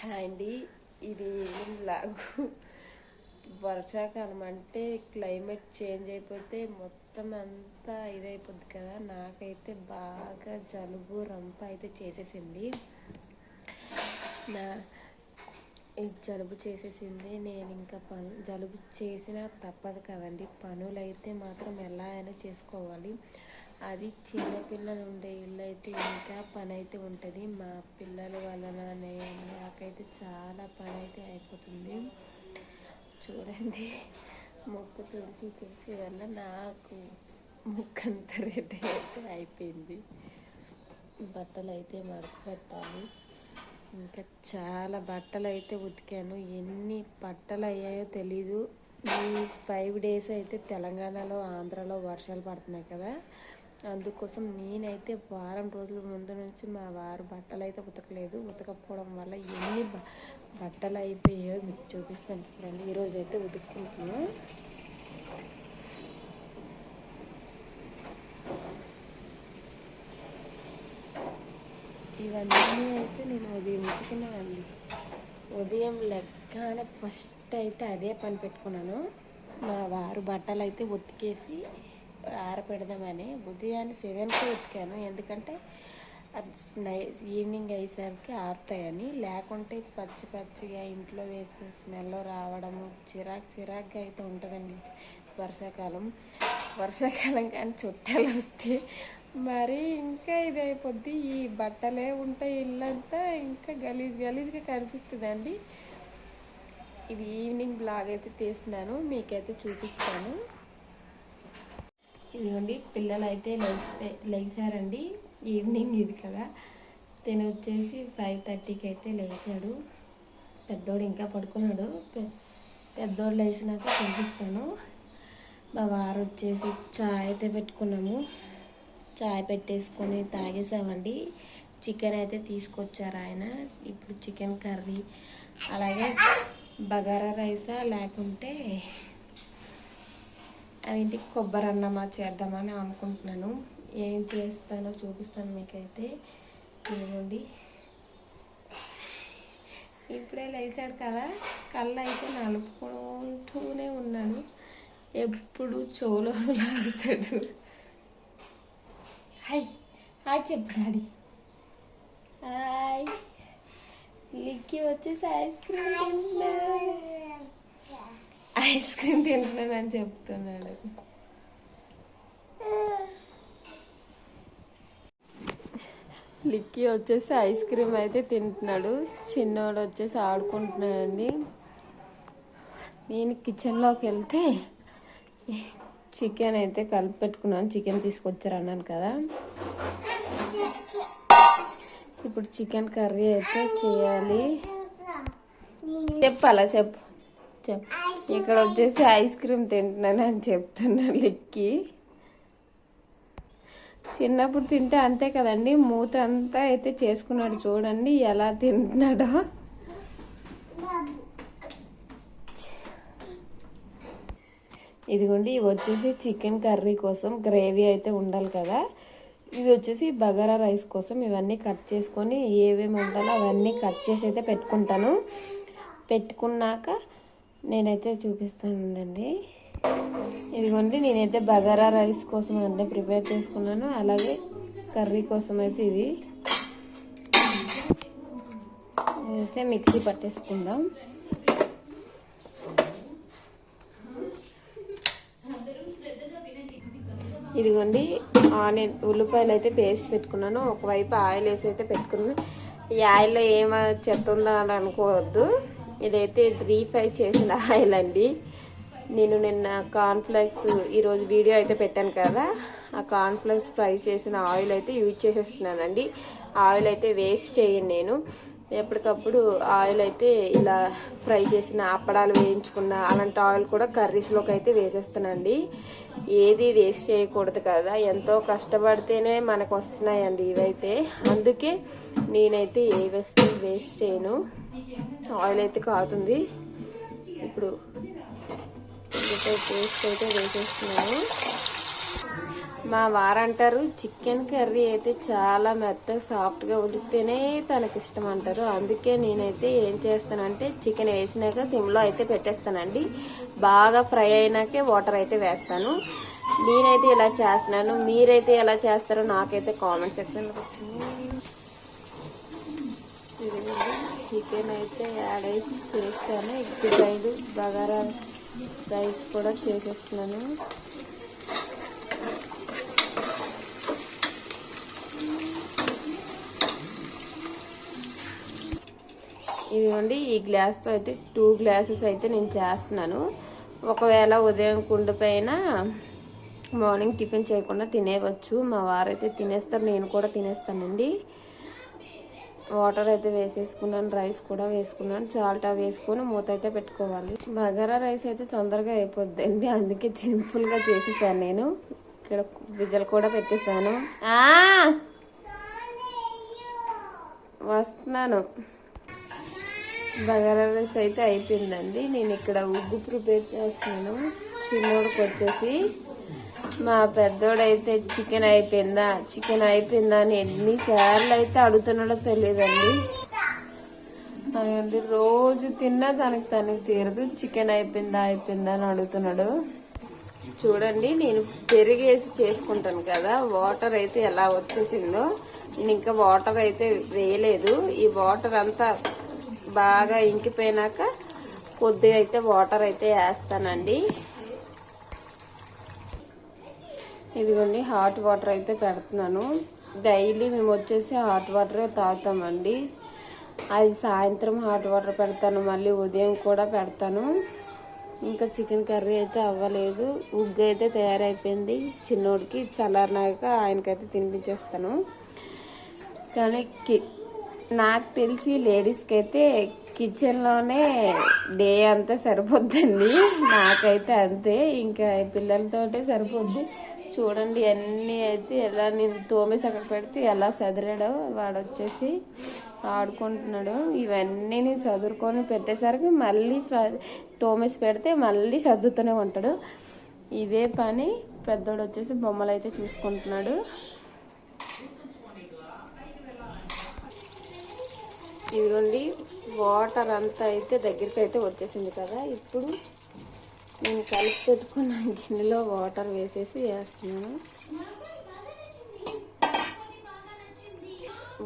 Hi అండి. ఇది లాగు. వర్షాకాలం అంటే క్లైమేట్ చేంజ్ అయిపోతే మొత్తం అంతా ఇదైపోద్ది కదా. నాకైతే బాగా జలుబు రంప అయితే చేసేసింది. నా ఈ జలుబు చేసేసింది. నేను ఇంకా పను జలుబు చేసినా తప్పదు కదండి. పనులు అయితే మాత్రం ఎలా అయినా చేసుకోవాలి. అది చిన్న పిల్లలు ఉండే ఇల్లు అయితే ఇంకా పని అయితే ఉంటుంది. మా పిల్లల వలన నేను నాకైతే చాలా పని అయితే అయిపోతుంది. చూడండి ముక్కు తుడిచి తుడిచి వల్ల నాకు ముక్కంత రెడ్ అయితే అయిపోయింది. బట్టలు అయితే మడత పెట్టాలి ఇంకా చాలా బట్టలు అయితే ఉతికాను. ఎన్ని బట్టలు అయ్యాయో తెలీదు. ఈ ఫైవ్ డేస్ అయితే తెలంగాణలో ఆంధ్రాలో వర్షాలు పడుతున్నాయి కదా. అందుకోసం నేనైతే వారం రోజుల ముందు నుంచి మా వారు బట్టలు అయితే ఉతకలేదు. ఉతకపోవడం వల్ల ఎన్ని బ- బట్టలు అయిపోయాయో మీకు చూపిస్తాను చూడండి. ఈరోజు అయితే ఉతుక్కుంటున్నాను ఇవన్నీ అయితే నేను ఉదయం ఉతికినానండి. ఉదయం లెక్కనే ఫస్ట్ అయితే అదే పని పెట్టుకున్నాను. మా వారు బట్టలు అయితే ఉతికేసి ఆరపెడదామని ఉదయాన్నే సెవెన్కి ఉతికాను ఎందుకంటే అది ఈవినింగ్ అయ్యేసరికి ఆరుతాయని. లేకుంటే పచ్చి పచ్చిగా ఇంట్లో వేస్తే స్మెల్ రావడము చిరాకు చిరాకుగా అయితే ఉంటుందండి వర్షాకాలం. వర్షాకాలం కానీ చుట్టాలు వస్తే మరి ఇంకా ఇది అయిపోద్ది. ఈ బట్టలే ఉంటాయి ఇల్లంతా ఇంకా గలీజ్ గలీజ్గా కనిపిస్తుందండి. ఇది ఈవినింగ్ బ్లాగ్ అయితే తీసినాను మీకైతే చూపిస్తాను. ఇదిగోండి పిల్లలు అయితే లేచారండి. ఈవినింగ్ ఇది కదా. తిని వచ్చేసి ఫైవ్ థర్టీకి అయితే లేచాడు. పెద్దోడు ఇంకా పడుకున్నాడు. పెద్దోడు లేచినాక పంపిస్తాను మా వారు వచ్చేసి చాయ్ అయితే పెట్టుకున్నాము. చాయ్ పెట్టేసుకొని తాగేసామండి చికెన్ అయితే తీసుకొచ్చారు ఆయన. ఇప్పుడు చికెన్ కర్రీ అలాగే బగారా రైసా లేకుంటే అదేంటి కొబ్బరి అన్నమా చేద్దామని అనుకుంటున్నాను. ఏం చేస్తానో చూపిస్తాను మీకైతే. ఇదిగోండి. ఇప్పుడే లేచాడు కదా. కళ్ళు అయితే నలుపుకుంటూనే ఉన్నాను. ఎప్పుడు చోలో లాగుతాడు. హాయ్. హాయ్ చెప్పు డాడీ. హాయ్. లిక్కి వచ్చేసి ఐస్ క్రీమ్ ఐస్ క్రీమ్ తింటున్నాను అని చెప్తున్నాడు లిక్కీ వచ్చేసి ఐస్ క్రీమ్ అయితే తింటున్నాడు. చిన్నోడు వచ్చేసి ఆడుకుంటున్నాడండి. నేను కిచెన్లోకి వెళ్తే చికెన్ అయితే కలిపి పెట్టుకున్నాను. చికెన్ తీసుకొచ్చారు అన్నాను కదా. ఇప్పుడు చికెన్ కర్రీ అయితే చేయాలి. చెప్పాలా చెప్పు? ఇక్కడ వచ్చేసి ఐస్ క్రీమ్ తింటున్నాను అని చెప్తున్నాను లిక్కి. చిన్నప్పుడు తింటే అంతే కదండి మూత అంతా అయితే చేసుకున్నాడు చూడండి ఎలా తింటున్నాడో. ఇదిగోండి ఇవి వచ్చేసి చికెన్ కర్రీ కోసం గ్రేవీ అయితే ఉండాలి కదా. ఇది వచ్చేసి బగారా రైస్ కోసం ఇవన్నీ కట్ చేసుకొని ఏమేమి ఉండాలో అవన్నీ కట్ చేసి అయితే పెట్టుకుంటాను. పెట్టుకున్నాక నేనైతే చూపిస్తానండి ఇదిగోండి నేనైతే బగారా రైస్ కోసం అన్నీ ప్రిపేర్ చేసుకున్నాను. అలాగే కర్రీ కోసం అయితే ఇది. అయితే మిక్సీ పట్టేసుకుందాం. ఇదిగోండి ఆనియన్ ఉల్లిపాయలు అయితే పేస్ట్ పెట్టుకున్నాను. ఒకవైపు ఆయిల్ వేసి అయితే పెట్టుకున్నాను. ఈ ఆయిల్లో ఏమైనా చెత్త ఉందా అని అనుకోవద్దు. ఇదైతే రీఫ్రై చేసిన ఆయిల్ అండి. నేను నిన్న కార్న్ఫ్లెక్స్ ఈరోజు వీడియో అయితే పెట్టాను కదా. ఆ కార్న్ఫ్లెక్స్ ఫ్రై చేసిన ఆయిల్ అయితే యూజ్ చేసేస్తున్నానండి. ఆయిల్ అయితే వేస్ట్ చేయను నేను. ఎప్పటికప్పుడు ఆయిల్ అయితే ఇలా ఫ్రై చేసిన అప్పడాలు వేయించుకున్న అలాంటి ఆయిల్ కూడా కర్రీస్లోకి అయితే వేసేస్తానండి ఏది వేస్ట్ చేయకూడదు కదా. ఎంతో కష్టపడితేనే మనకు వస్తున్నాయండి ఇవైతే. అందుకే నేనైతే ఏ వస్తువు వేస్ట్ చేయను. ఆయిల్ అయితే కాగుతుంది ఇప్పుడు పేస్ట్ అయితే వేసేస్తున్నాను. మా వారంటారు చికెన్ కర్రీ అయితే చాలా మెత్తగా సాఫ్ట్గా ఉడికితేనే తనకి ఇష్టం అంటారు అందుకే నేనైతే ఏం చేస్తానంటే చికెన్ వేసినాక సిమ్లో అయితే పెట్టేస్తానండి. బాగా ఫ్రై అయినాకే వాటర్ అయితే వేస్తాను. నేనైతే ఇలా చేస్తున్నాను. మీరైతే ఎలా చేస్తారో నాకైతే కామెంట్ సెక్షన్లో పెట్టండి చికెన్ అయితే యాడ్ వేసి చేస్తాను. ఎగ్ ఫ్రైడ్ బగారా రైస్ కూడా చేసేస్తున్నాను. ఇదిగోండి ఈ గ్లాస్తో అయితే టూ గ్లాసెస్ అయితే నేను చేస్తున్నాను. ఒకవేళ ఉదయం కుండిపోయినా మార్నింగ్ టిఫిన్ చేయకుండా తినేవచ్చు మా వారైతే తినేస్తారు నేను కూడా తినేస్తానండి. వాటర్ అయితే వేసేసుకున్నాను రైస్ కూడా వేసుకున్నాను చాల్టా వేసుకొని మూత అయితే పెట్టుకోవాలి. బగారా రైస్ అయితే తొందరగా అయిపోద్దండి అందుకే సింపుల్గా చేసేసాను నేను. ఇక్కడ విజలు కూడా పెట్టేశాను. వస్తున్నాను. బగారా రైస్ అయితే అయిపోయిందండి నేను ఇక్కడ ఉగ్గు ప్రిపేర్ చేస్తున్నాను. చిన్నోడికి వచ్చేసి మా పెద్దోడైతే చికెన్ అయిపోయిందా? చికెన్ అయిపోయిందా అని ఎన్నిసార్లు అయితే అడుగుతున్నాడో తెలియదండి. రోజు తిన్నా తనకి తనకి తీరదు. చికెన్ అయిపోయిందా అయిపోయిందా అని అడుగుతున్నాడు. చూడండి నేను పెరిగేసి చేసుకుంటాను కదా. వాటర్ అయితే ఎలా వచ్చేసిందో. నేను ఇంకా వాటర్ అయితే వేయలేదు. ఈ వాటర్ అంతా బాగా ఇంకిపోయినాక కొద్దిగా అయితే వాటర్ అయితే వేస్తానండి. ఇదిగోండి హాట్ వాటర్ అయితే పెడుతున్నాను. డైలీ మేము వచ్చేసి హాట్ వాటరే తాగుతామండి. అది సాయంత్రం హాట్ వాటర్ పెడతాను మళ్ళీ ఉదయం కూడా పెడతాను. ఇంకా చికెన్ కర్రీ అయితే అవ్వలేదు. ఉగ్గు అయితే తయారైపోయింది. చిన్నోడికి చల్లారినాక ఆయనకైతే తినిపించేస్తాను. కానీ కి- నాకు తెలిసి లేడీస్కి అయితే కిచెన్లోనే డే అంతా సరిపోద్దండి. నాకైతే అంతే. ఇంకా పిల్లలతోటే సరిపోద్ది. చూడండి అన్నీ అయితే ఎలా నేను తోమేసి అక్కడ పెడితే ఎలా సదిరాడో వాడు వచ్చేసి ఆడుకుంటున్నాడు. ఇవన్నీ నేను చదువుకొని పెట్టేసరికి మళ్ళీ తోమేసి పెడితే మళ్ళీ సర్దుతూనే ఉంటాడు. ఇదే పని పెద్దోడు వచ్చేసి బొమ్మలు అయితే చూసుకుంటున్నాడు. ఇదిగోండి వాటర్ అంతా అయితే దగ్గరికి అయితే వచ్చేసింది కదా. ఇప్పుడు నేను కలిపి పెట్టుకున్న గిన్నెలో వాటర్ వేసేసి వేస్తున్నాను.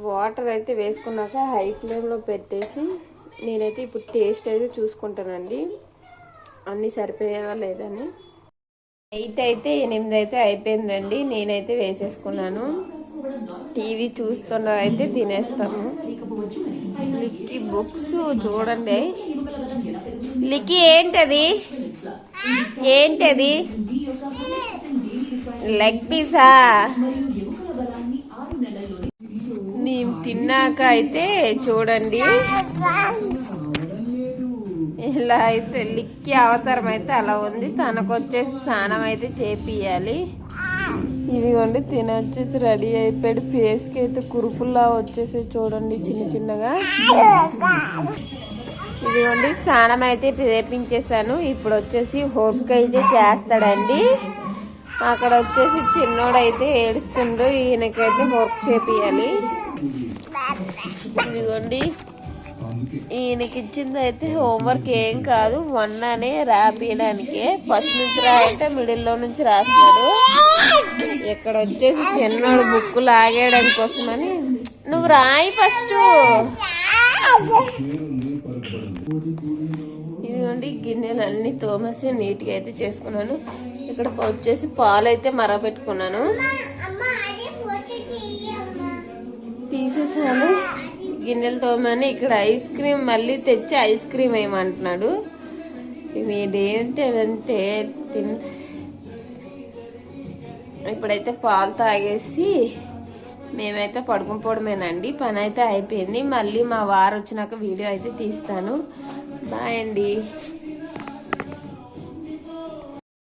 వాటర్ అయితే వేసుకున్నాక హై ఫ్లేమ్లో పెట్టేసి నేనైతే ఇప్పుడు టేస్ట్ అయితే చూసుకుంటానండి. అన్నీ సరిపోయేవా లేదని ఎయిట్ అయితే ఎనిమిది అయితే అయిపోయిందండి. నేనైతే వేసేసుకున్నాను. టీవీ చూస్తున్నదైతే తినేస్తాము లిక్కి బుక్స్ చూడండి. లిక్కి ఏంటది? ఏంటది? లెగ్ పీసా నేను తిన్నాక అయితే చూడండి. ఇలా అయితే లిక్కి అవతారం అయితే అలా ఉంది. తనకు వచ్చేసి స్నానం అయితే చేపియాలి ఇదిగోండి తిన వచ్చేసి రెడీ అయిపోయాడు. ఫేస్కి అయితే కురుపుల్లా వచ్చేసి చూడండి చిన్న చిన్నగా. ఇదిగోండి స్నానం అయితే ప్రేపించేసాను ఇప్పుడు వచ్చేసి హోర్క్ అయితే చేస్తాడండి. అక్కడ వచ్చేసి చిన్నోడైతే ఏడుస్తుండు ఈయనకైతే వర్క్ చేపియాలి ఇదిగోండి ఈయనకి ఇచ్చింది అయితే హోంవర్క్ ఏం కాదు వన్ అనే రాపియడానికే. ఫస్ట్ నుంచి రాయంటే మిడిల్లో నుంచి రాస్తున్నాడు. ఇక్కడ వచ్చేసి చిన్నోడు బుక్ లాగేయడం కోసమని. నువ్వు రాయి ఫస్ట్. ఇదిగోండి గిన్నెలు అన్ని తోమేసి నీట్గా అయితే చేసుకున్నాను. ఇక్కడ వచ్చేసి పాలు అయితే మరబెట్టుకున్నాను. తీసేసాను. గిన్నెలు తోమని. ఇక్కడ ఐస్ క్రీమ్ మళ్ళీ తెచ్చి ఐస్ క్రీమ్ వేయమంటున్నాడు ఇవి ఏంటంటే తిన్ ఇప్పుడైతే పాలు తాగేసి మేమైతే పడుకుని పని అయితే అయిపోయింది. మళ్ళీ మా వారు వచ్చినాక వీడియో అయితే తీస్తాను. బాయ్ అండి.